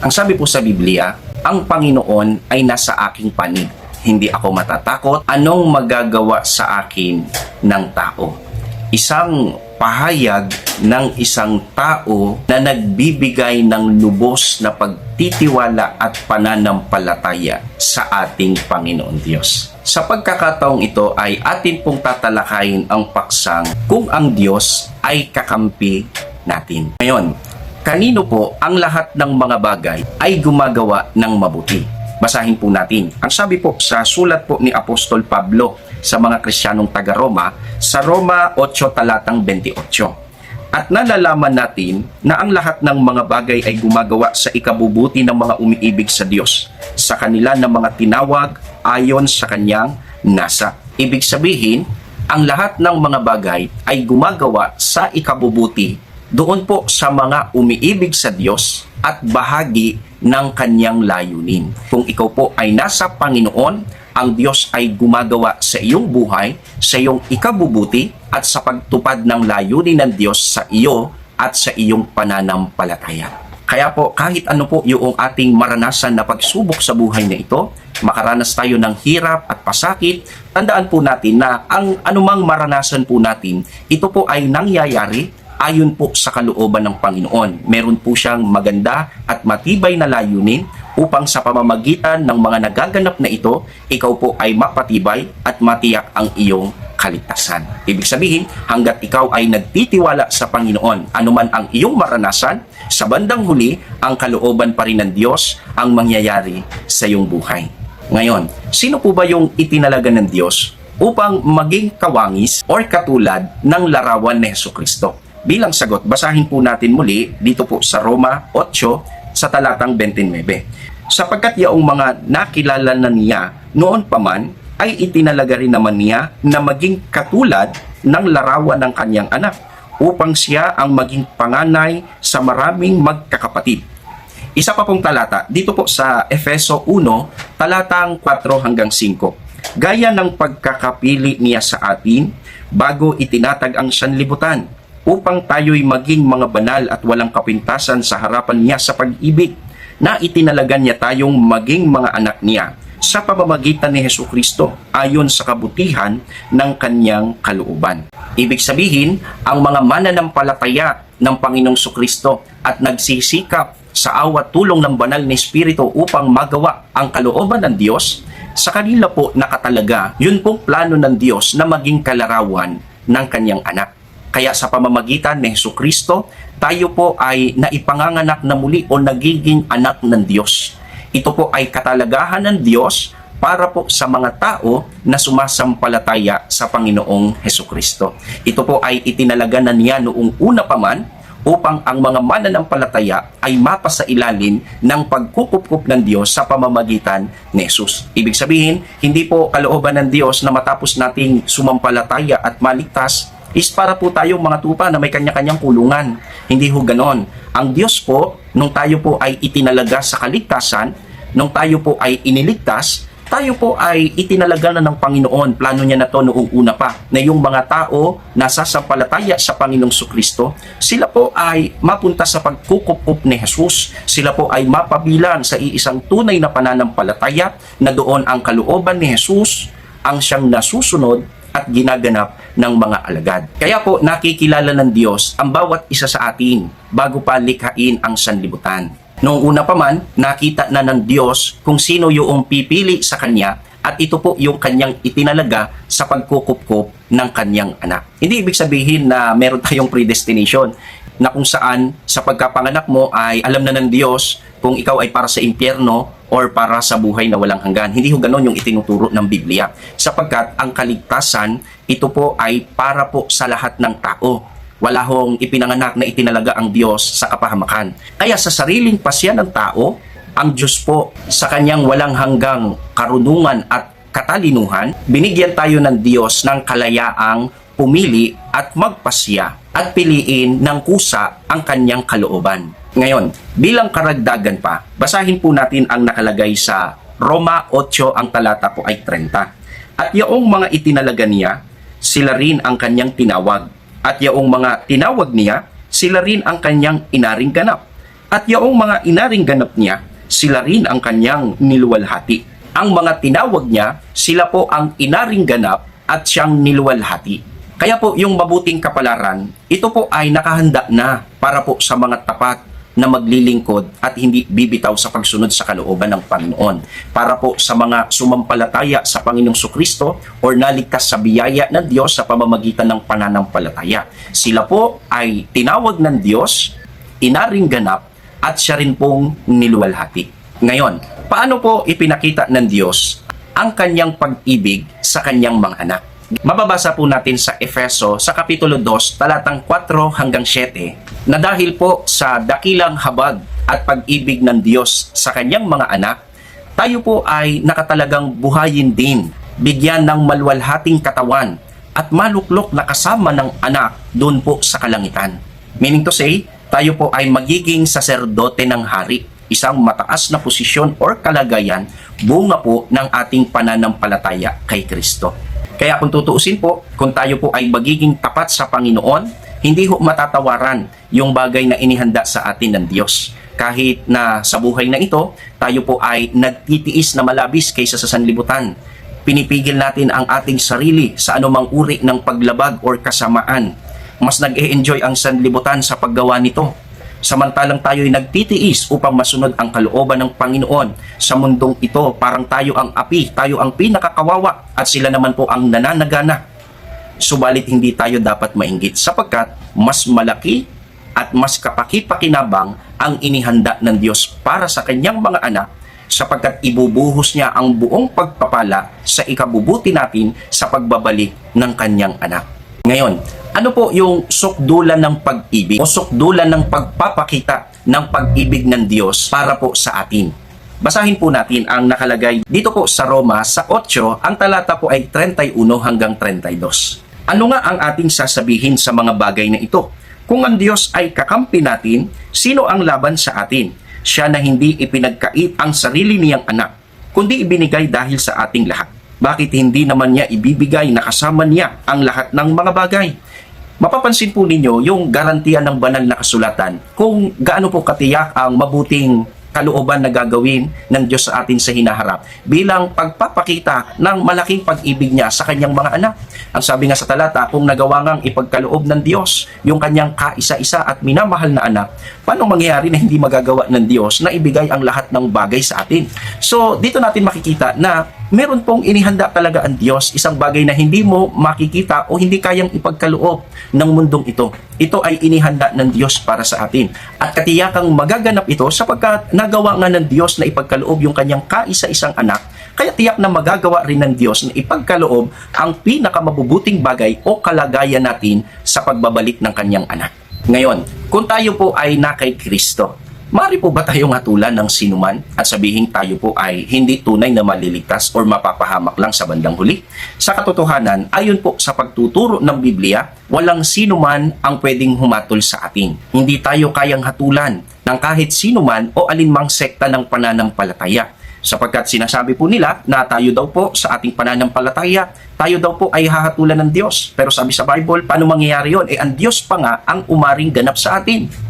Ang sabi po sa Biblia, ang Panginoon ay nasa aking panig. Hindi ako matatakot. Anong magagawa sa akin ng tao? Isang pahayag ng isang tao na nagbibigay ng lubos na pagtitiwala at pananampalataya sa ating Panginoon Diyos. Sa pagkakataong ito ay atin pong tatalakayin ang paksang kung ang Diyos ay kakampi natin. Ngayon, kanino po ang lahat ng mga bagay ay gumagawa ng mabuti? Basahin po natin. Ang sabi po sa sulat po ni Apostol Pablo sa mga Kristiyanong taga-Roma sa Roma 8 talatang 28. At nalalaman natin na ang lahat ng mga bagay ay gumagawa sa ikabubuti ng mga umiibig sa Diyos, sa kanila ng mga tinawag ayon sa kanyang nasa. Ibig sabihin, ang lahat ng mga bagay ay gumagawa sa ikabubuti doon po sa mga umiibig sa Diyos at bahagi ng kanyang layunin. Kung ikaw po ay nasa Panginoon, ang Diyos ay gumagawa sa iyong buhay, sa iyong ikabubuti at sa pagtupad ng layunin ng Diyos sa iyo at sa iyong pananampalataya. Kaya po kahit ano po yung ating maranasan na pagsubok sa buhay na ito, makaranas tayo ng hirap at pasakit, tandaan po natin na ang anumang maranasan po natin, ito po ay nangyayari ayon po sa kalooban ng Panginoon. Meron po siyang maganda at matibay na layunin upang sa pamamagitan ng mga nagaganap na ito, ikaw po ay mapatibay at matiyak ang iyong kaligtasan. Ibig sabihin, hanggat ikaw ay nagtitiwala sa Panginoon, anuman ang iyong maranasan, sa bandang huli, ang kalooban pa rin ng Diyos ang mangyayari sa iyong buhay. Ngayon, sino po ba yung itinalaga ng Diyos upang maging kawangis or katulad ng larawan ni Heso Kristo? Bilang sagot, basahin po natin muli dito po sa Roma 8 sa talatang 29. Sapagkat yaong mga nakilala na niya noon pa man ay itinalaga rin naman niya na maging katulad ng larawan ng kanyang anak upang siya ang maging panganay sa maraming magkakapatid. Isa pa pong talata, dito po sa Efeso 1, talatang 4 hanggang 5. Gaya ng pagkakapili niya sa atin bago itinatag ang sanlibutan upang tayo'y maging mga banal at walang kapintasan sa harapan niya sa pag-ibig na itinalagan niya tayong maging mga anak niya sa pamamagitan ni Heso Kristo ayon sa kabutihan ng kanyang kalooban. Ibig sabihin, ang mga mananampalataya ng Panginoong Kristo at nagsisikap sa awat tulong ng banal na Espiritu upang magawa ang kalooban ng Diyos, sa kanila po nakatalaga, yun pong plano ng Diyos na maging kalarawan ng kanyang anak. Kaya sa pamamagitan ni Heso Kristo, tayo po ay naipanganganak na muli o nagiging anak ng Diyos. Ito po ay katalagahan ng Diyos para po sa mga tao na sumasampalataya sa Panginoong Heso Kristo. Ito po ay itinalaga na niya noong una pa man upang ang mga mananampalataya ay mapasa ilalim ng pagkukupkup ng Diyos sa pamamagitan ni Jesus. Ibig sabihin, hindi po kalooban ng Diyos na matapos nating sumampalataya at maligtas is para po tayong mga tupa na may kanya-kanyang kulungan. Hindi ho ganon. Ang Diyos po, nung tayo po ay itinalaga sa kaligtasan, nung tayo po ay iniligtas, tayo po ay itinalaga na ng Panginoon. Plano niya na to noong una pa, na yung mga tao na sasampalataya sa Panginoong Sukristo, sila po ay mapunta sa pagkukup ni Jesus. Sila po ay mapabilan sa iisang tunay na pananampalataya na doon ang kalooban ni Jesus ang siyang nasusunod at ginaganap ng mga alagad. Kaya po nakikilala ng Diyos ang bawat isa sa atin bago pa likhain ang sanlibutan. Noong una pa man, nakita na ng Diyos kung sino yung pipili sa Kanya at ito po yung kanyang itinalaga sa pagkukupkup ng kanyang anak. Hindi ibig sabihin na meron tayong predestination na kung saan sa pagkapanganak mo ay alam na ng Diyos kung ikaw ay para sa impyerno or para sa buhay na walang hanggan. Hindi ho ganon yung itinuturo ng Biblia. Sapagkat ang kaligtasan, ito po ay para po sa lahat ng tao. Wala hong ipinanganak na itinalaga ang Diyos sa kapahamakan. Kaya sa sariling pasya ng tao, ang Diyos po sa kanyang walang hanggang karunungan at katalinuhan, binigyan tayo ng Diyos ng kalayaang pumili at magpasya at piliin ng kusa ang kanyang kalooban. Ngayon, bilang karagdagan pa, basahin po natin ang nakalagay sa Roma 8, ang talata po ay 30. At yaong mga itinalaga niya, sila rin ang kanyang tinawag. At yaong mga tinawag niya, sila rin ang kanyang inaring ganap. At yaong mga inaring ganap niya, sila rin ang kanyang niluwalhati. Ang mga tinawag niya, sila po ang inaring ganap at siyang niluwalhati. Kaya po yung mabuting kapalaran, ito po ay nakahanda na para po sa mga tapat na maglilingkod at hindi bibitaw sa pagsunod sa kalooban ng Panginoon. Para po sa mga sumampalataya sa Panginoong Sukristo or naligtas sa biyaya ng Diyos sa pamamagitan ng pananampalataya. Sila po ay tinawag ng Diyos, inaring ganap at siya rin pong niluwalhati. Ngayon, paano po ipinakita ng Diyos ang kanyang pag-ibig sa kanyang mga anak? Mababasa po natin sa Efeso sa Kapitulo 2, talatang 4 hanggang 7, na dahil po sa dakilang habag at pag-ibig ng Diyos sa kanyang mga anak, tayo po ay nakatalagang buhayin din, bigyan ng malwalhating katawan at maluklok na kasama ng anak doon po sa kalangitan. Meaning to say, tayo po ay magiging saserdote ng hari, isang mataas na posisyon or kalagayan bunga po ng ating pananampalataya kay Kristo. Kaya kung tutuusin po, kung tayo po ay magiging tapat sa Panginoon, hindi ho matatawaran yung bagay na inihanda sa atin ng Diyos. Kahit na sa buhay na ito, tayo po ay nagtitiis na malabis kaysa sa sanlibutan. Pinipigil natin ang ating sarili sa anumang uri ng paglabag or kasamaan. Mas nag-e-enjoy ang sanlibutan sa paggawa nito Samantalang tayo ay nagtitiis upang masunod ang kalooban ng Panginoon sa mundong ito. Parang tayo ang api, tayo ang pinakakawawa at sila naman po ang nananagana. Subalit hindi tayo dapat mainggit sapagkat mas malaki at mas kapakipakinabang ang inihanda ng Diyos para sa kanyang mga anak sapagkat ibubuhos niya ang buong pagpapala sa ikabubuti natin sa pagbabalik ng kanyang anak. Ngayon, ano po yung sukdulan ng pag-ibig o sukdulan ng pagpapakita ng pag-ibig ng Diyos para po sa atin? Basahin po natin ang nakalagay dito po sa Roma sa 8, ang talata po ay 31 hanggang 32. Ano nga ang ating sasabihin sa mga bagay na ito? Kung ang Diyos ay kakampi natin, sino ang laban sa atin? Siya na hindi ipinagkait ang sarili niyang anak, kundi ibinigay dahil sa ating lahat. Bakit hindi naman niya ibibigay na kasama niya ang lahat ng mga bagay? Mapapansin po ninyo yung garantiya ng banal na kasulatan kung gaano po katiyak ang mabuting kalooban na gagawin ng Diyos sa atin sa hinaharap bilang pagpapakita ng malaking pag-ibig niya sa kanyang mga anak. Ang sabi nga sa talata, kung nagawa ngang ipagkaloob ng Diyos yung kanyang kaisa-isa at minamahal na anak, paano mangyayari na hindi magagawa ng Diyos na ibigay ang lahat ng bagay sa atin? So, dito natin makikita na meron pong inihanda talaga ang Diyos, isang bagay na hindi mo makikita o hindi kayang ipagkaloob ng mundong ito. Ito ay inihanda ng Diyos para sa atin. At katiyakang magaganap ito sapagkat nagawa nga ng Diyos na ipagkaloob yung kanyang kaisa-isang anak, kaya tiyak na magagawa rin ng Diyos na ipagkaloob ang pinakamabubuting bagay o kalagayan natin sa pagbabalik ng kanyang anak. Ngayon, kung tayo po ay na kay Kristo, Mari po ba tayong hatulan ng sinuman at sabihin tayo po ay hindi tunay na maliligtas or mapapahamak lang sa bandang huli? Sa katotohanan, ayon po sa pagtuturo ng Biblia, walang sinuman ang pwedeng humatol sa atin. Hindi tayo kayang hatulan ng kahit sinuman o alinmang sekta ng pananampalataya sapagkat sinasabi po nila na tayo daw po sa ating pananampalataya, tayo daw po ay hahatulan ng Diyos. Pero sabi sa Bible, paano mangyayari yon? Eh ang Diyos pa nga ang umaring ganap sa atin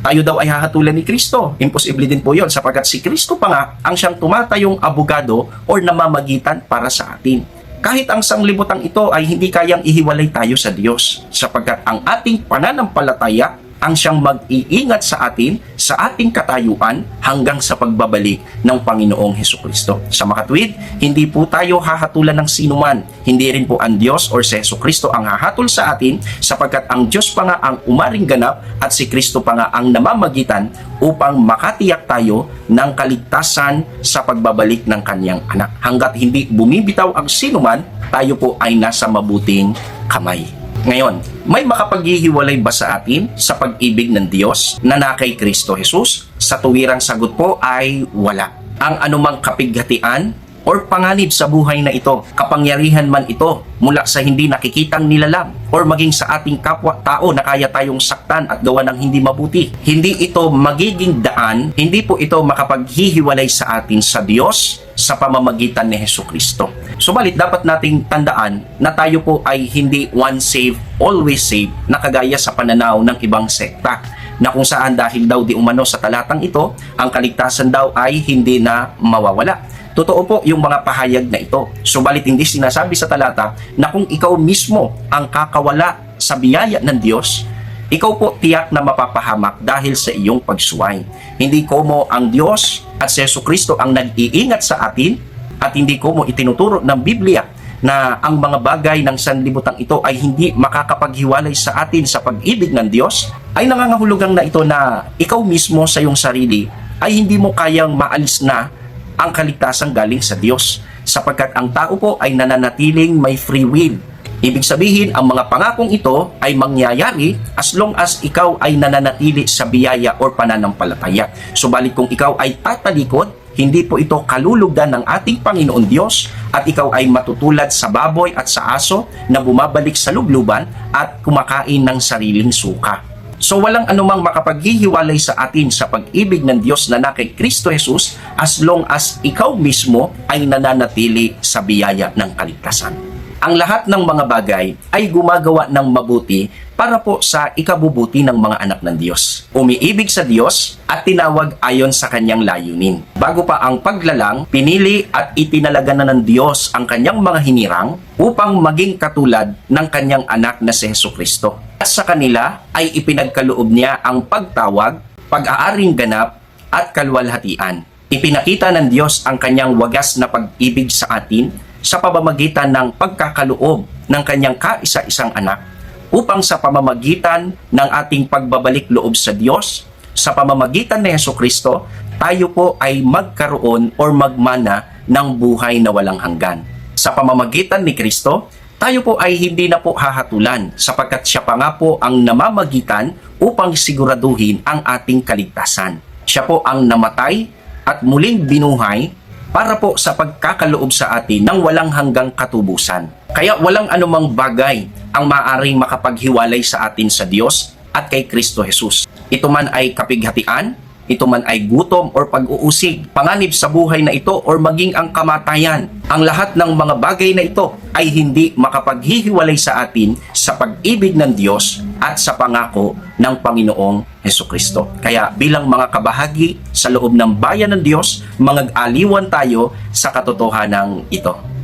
tayo daw ay hahatulan ni Kristo. Imposible din po yon sapagkat si Kristo pa nga ang siyang tumatayong abogado or namamagitan para sa atin. Kahit ang sanglibutang ito ay hindi kayang ihiwalay tayo sa Diyos sapagkat ang ating pananampalataya ang siyang mag-iingat sa atin sa ating katayuan hanggang sa pagbabalik ng Panginoong Heso Kristo. Sa makatwid, hindi po tayo hahatulan ng sinuman. Hindi rin po ang Diyos or si Heso Kristo ang hahatol sa atin sapagkat ang Diyos pa nga ang umaring ganap at si Kristo pa nga ang namamagitan upang makatiyak tayo ng kaligtasan sa pagbabalik ng kanyang anak. Hanggat hindi bumibitaw ang sinuman, tayo po ay nasa mabuting kamay. Ngayon, may makapaghihiwalay ba sa atin sa pag-ibig ng Diyos na na kay Kristo Jesus? Sa tuwirang sagot po ay wala. Ang anumang kapighatian or panganib sa buhay na ito, kapangyarihan man ito mula sa hindi nakikitang nilalang or maging sa ating kapwa-tao na kaya tayong saktan at gawa ng hindi mabuti. Hindi ito magiging daan, hindi po ito makapaghihiwalay sa atin sa Diyos sa pamamagitan ni Heso Kristo. Subalit dapat nating tandaan na tayo po ay hindi one save, always save na kagaya sa pananaw ng ibang sekta na kung saan dahil daw di umano sa talatang ito, ang kaligtasan daw ay hindi na mawawala. Totoo po yung mga pahayag na ito. Subalit hindi sinasabi sa talata na kung ikaw mismo ang kakawala sa biyaya ng Diyos, ikaw po tiyak na mapapahamak dahil sa iyong pagsuway. Hindi ko mo ang Diyos at si Yesu Kristo ang nag-iingat sa atin at hindi ko mo itinuturo ng Biblia na ang mga bagay ng sanlibutan ito ay hindi makakapaghiwalay sa atin sa pag-ibig ng Diyos, ay nangangahulugang na ito na ikaw mismo sa iyong sarili ay hindi mo kayang maalis na ang kaligtasan galing sa Diyos sapagkat ang tao po ay nananatiling may free will. Ibig sabihin, ang mga pangakong ito ay mangyayari as long as ikaw ay nananatili sa biyaya or pananampalataya. Subalit kung ikaw ay tatalikod, hindi po ito kalulugdan ng ating Panginoon Diyos at ikaw ay matutulad sa baboy at sa aso na bumabalik sa lubluban at kumakain ng sariling suka. So walang anumang makapaghihiwalay sa atin sa pag-ibig ng Diyos na na kay Kristo Jesus as long as ikaw mismo ay nananatili sa biyaya ng kaligtasan. Ang lahat ng mga bagay ay gumagawa ng mabuti para po sa ikabubuti ng mga anak ng Diyos. Umiibig sa Diyos at tinawag ayon sa kanyang layunin. Bago pa ang paglalang, pinili at itinalaga na ng Diyos ang kanyang mga hinirang upang maging katulad ng kanyang anak na si Heso Kristo. At sa kanila ay ipinagkaloob niya ang pagtawag, pag-aaring ganap at kalwalhatian. Ipinakita ng Diyos ang kanyang wagas na pag-ibig sa atin sa pamamagitan ng pagkakaloob ng kanyang kaisa-isang anak upang sa pamamagitan ng ating pagbabalik loob sa Diyos, sa pamamagitan ni Yeso Kristo, tayo po ay magkaroon or magmana ng buhay na walang hanggan. Sa pamamagitan ni Kristo, tayo po ay hindi na po hahatulan sapagkat siya pa nga po ang namamagitan upang siguraduhin ang ating kaligtasan. Siya po ang namatay at muling binuhay para po sa pagkakaloob sa atin ng walang hanggang katubusan. Kaya walang anumang bagay ang maaring makapaghiwalay sa atin sa Diyos at kay Kristo Jesus. Ito man ay kapighatian, ito man ay gutom or pag-uusig, panganib sa buhay na ito or maging ang kamatayan. Ang lahat ng mga bagay na ito ay hindi makapaghihiwalay sa atin sa pag-ibig ng Diyos at sa pangako ng Panginoong Heso Kristo. Kaya bilang mga kabahagi sa loob ng bayan ng Diyos, mga aliwan tayo sa katotohanan ito.